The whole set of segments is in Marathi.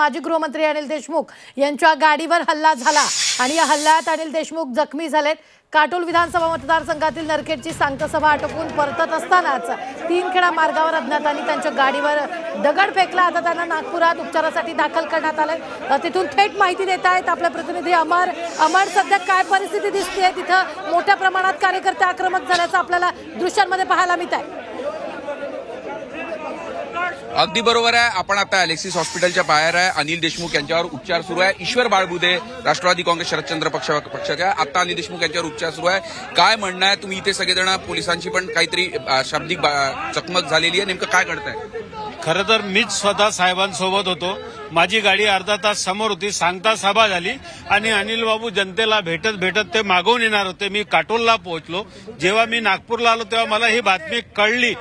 माजी गृहमंत्री अनिल देशमुख यांच्या गाडीवर हल्ला झाला आणि या हल्ल्यात अनिल देशमुख जखमी झालेत. काटोल विधानसभा मतदारसंघातील नरखेडची सांगतसभा आटोपून परतत असतानाच तीन खेडा मार्गावर अज्ञातांनी त्यांच्या गाडीवर दगड फेकला. आता त्यांना नागपुरात उपचारासाठी दाखल करण्यात आलं तिथून थेट माहिती देत आहेत आपले प्रतिनिधी अमर. अमर सध्या काय परिस्थिती दिसते तिथं मोठ्या प्रमाणात कार्यकर्ते आक्रमक झाल्याचं आपल्याला दृश्यांमध्ये पाहायला मिळत आहे अगदी बरोबर आहे. आपण आता अलेक्सिस हॉस्पिटलच्या बाहेर आहे. अनिल देशमुख यांच्यावर उपचार सुरू आहे. ईश्वर बाळबुदे राष्ट्रवादी काँग्रेस शरदचंद्र पक्ष पक्षाच्या आता अनिल देशमुख यांच्यावर उपचार सुरू आहे. काय म्हणणं आहे? तुम्ही इथे सगळेजण पोलिसांची पण काहीतरी शाब्दिक बा- चकमक झालेली आहे. नेमकं काय घडतंय? खरं तर मीच स्वतः साहेबांसोबत होतो. माझी गाडी अर्धा तास समोर होती. सांगता सभा झाली. आणि अनिल बाबू जनतेला भेटत भेटत ते मागवून येणार होते. मी काटोलला पोहोचलो. जेव्हा मी नागपूरला आलो तेव्हा मला ही बातमी कळली.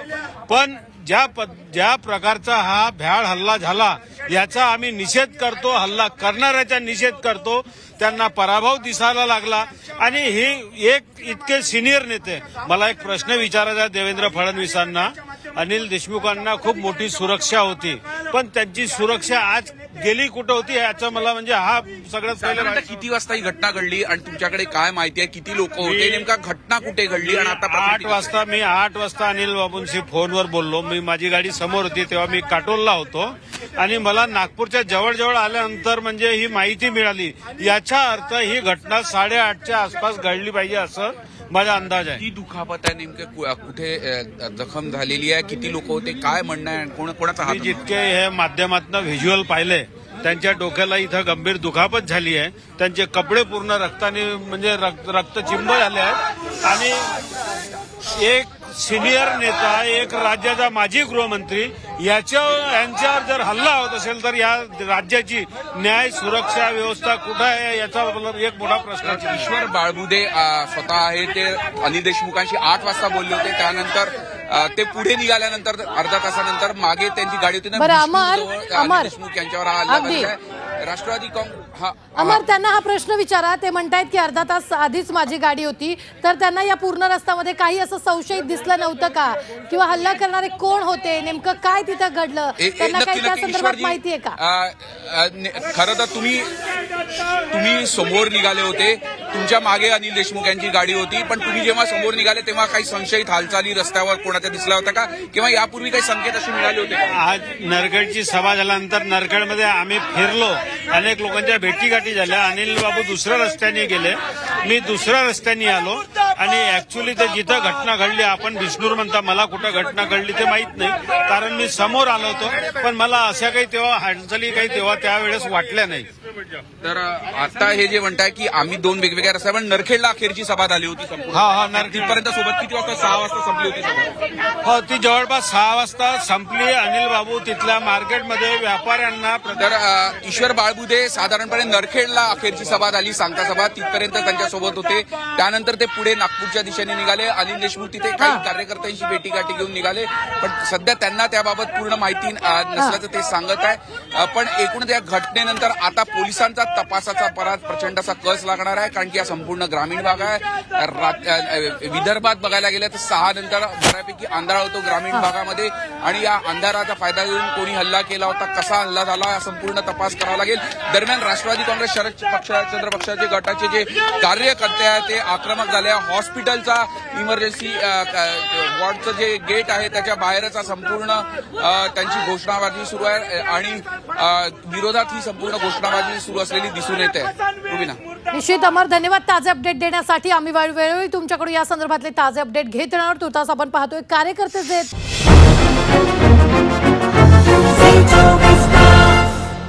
पण ज्या ज्या प्रकारचा हा भ्याड हल्ला झाला याचा आम्ही निषेध करतो हल्ला करणाऱ्याचा निषेध करतो त्यांना पराभव दिसायला लागला. आणि हे एक इतके सिनियर नेते मला एक प्रश्न विचारायचा देवेंद्र फडणवीसांना. अनिल देशमुखांना खूप मोठी सुरक्षा होती. पण त्यांची सुरक्षा आज गेली कुठं होती याचा मला म्हणजे हा सगळ्यात किती वाजता ही घटना घडली आणि तुमच्याकडे काय माहिती आहे? किती लोक होते? नेमका घटना कुठे घडली आणि आता आठ वाजता मी आठ वाजता अनिल बाबूंशी फोनवर बोललो. मी माझी गाडी समोर होती तेव्हा मी काटोलला होतो. आणि मला नागपूरच्या जवळजवळ आल्यानंतर म्हणजे ही माहिती मिळाली. याचा अर्थ ही घटना साडेआठच्या आसपास घडली पाहिजे असं माझा अंदाज आहे. किती दुखापत आहे नेमके? कु- कुठे जखम झालेली आहे? किती लोक होते? काय म्हणणं आहे? कोण कोणाचा हात जितके हे माध्यमातनं व्हिज्युअल पाहिले त्यांच्या डोक्याला इथं गंभीर दुखापत झाली आहे. त्यांचे कपडे पूर्ण रक्ताने म्हणजे रक्त रक्तचिंब झाले आहेत. आणि एक सिनियर नेता एक राज्याचा माजी गृहमंत्री याच्या यांच्यावर जर हल्ला होत असेल तर या राज्याची न्याय सुरक्षा व्यवस्था कुठं आहे याचा एक मोठा प्रश्न आहे. ईश्वर बाळबुदे स्वतः आहे ते अनिल देशमुखांशी आठ वाजता बोलले होते त्यानंतर ते पुढे निघाल्यानंतर अर्धा तासानंतर मागे त्यांची गाडी होती ना अमर. देशमुख यांच्यावर हा हल्ला राष्ट्रवादी काँग्रेस हा अमर त्यांना हा प्रश्न विचारा. ते म्हणतायत की अर्धा तास आधीच माझी गाडी होती. तर त्यांना या पूर्ण रस्त्यामध्ये काही असं संशयित दिसलं नव्हतं का? किंवा हल्ला करणारे कोण होते? नेमकं काय तिथं घडलं? ए- ए- त्यांना नक्की काही त्या नक्की संदर्भात ईश्वरजी माहिती आहे का? ने- खरं तर तुम्ही तुम्ही समोर निघाले होते. तुमच्या मागे अनिल देशमुख यांची गाडी होती पण तुम्ही जेव्हा समोर निघाले तेव्हा काही संशयित हालचाली रस्त्यावर कोणाच्या दिसला होता का? किंवा यापूर्वी काही संकेत असे मिळाले होते आज नरखेडची सभा झाल्यानंतर नरखेडमध्ये आम्ही फिरलो. अनेक लोकांच्या भेटीगाठी झाल्या. अनिल बाबू दुसऱ्या रस्त्याने गेले. मी दुसऱ्या रस्त्याने आलो. आणि ऍक्च्युली ते जिथं घटना घडली आपण विष्णूर म्हणता मला कुठं घटना घडली ते माहीत नाही कारण मी समोर आलो होतो. पण मला अशा काही तेव्हा हालचाली काही तेव्हा त्यावेळेस वाटल्या नाही. तर आता हे जे म्हणताय की आम्ही दोन वेगवेगळ्या रस्त्या पण नरखेडला अखेरची सभा झाली होती. हा हा नरखेड. तिथपर्यंत सोबत किती वाजता? सहा वाजता संपली होती सभा. हो ती जवळपास सहा वाजता संपली. अनिल बाबू तिथल्या मार्केटमध्ये व्यापाऱ्यांना तर ईश्वर बाळबुदे साधारणपणे नरखेडला अखेरची सभा झाली सांगता सभा तिथपर्यंत त्यांच्यासोबत होते. त्यानंतर ते पुढे नागपूरच्या दिशेने निघाले. अनिल देशमुख तिथे काही कार्यकर्त्यांशी भेटीगाठी घेऊन निघाले. पण सध्या त्यांना त्याबाबत पूर्ण माहिती नसल्याचं ते सांगत आहे. पण एकूणच या घटनेनंतर आता पोलिसांचा तपासाचा परात प्रचंड असा कस लागणार आहे कारण की हा संपूर्ण ग्रामीण भाग आहे. विदर्भात बघायला गेलं तर सहा नंतर बऱ्यापैकी अंधार होतो ग्रामीण भागामध्ये. आणि या अंधाराचा फायदा घेऊन कोणी हल्ला केला होता कसा हल्ला झाला हा संपूर्ण तपास करावा लागेल. दरम्यान राष्ट्रवादी काँग्रेस शरद पक्ष चंद्र पक्षाचे गटाचे जे कार्यकर्ते आहेत ते आक्रमक झाले. हॉस्पिटलचा इमर्जन्सी वॉर्डचं जे गेट आहे त्याच्या बाहेरचा संपूर्ण त्यांची घोषणाबाजी सुरू आहे आणि विरोधात ही संपूर्ण घोषणाबाजी सुरू असलेली दिसून येते. निश्चित अमर धन्यवाद ताजे अपडेट देण्यासाठी. आम्ही वेळोवेळी तुमच्याकडून या संदर्भातले ताजे अपडेट घेत राहणार. तुर्तास आपण पाहतोय कार्यकर्ते जे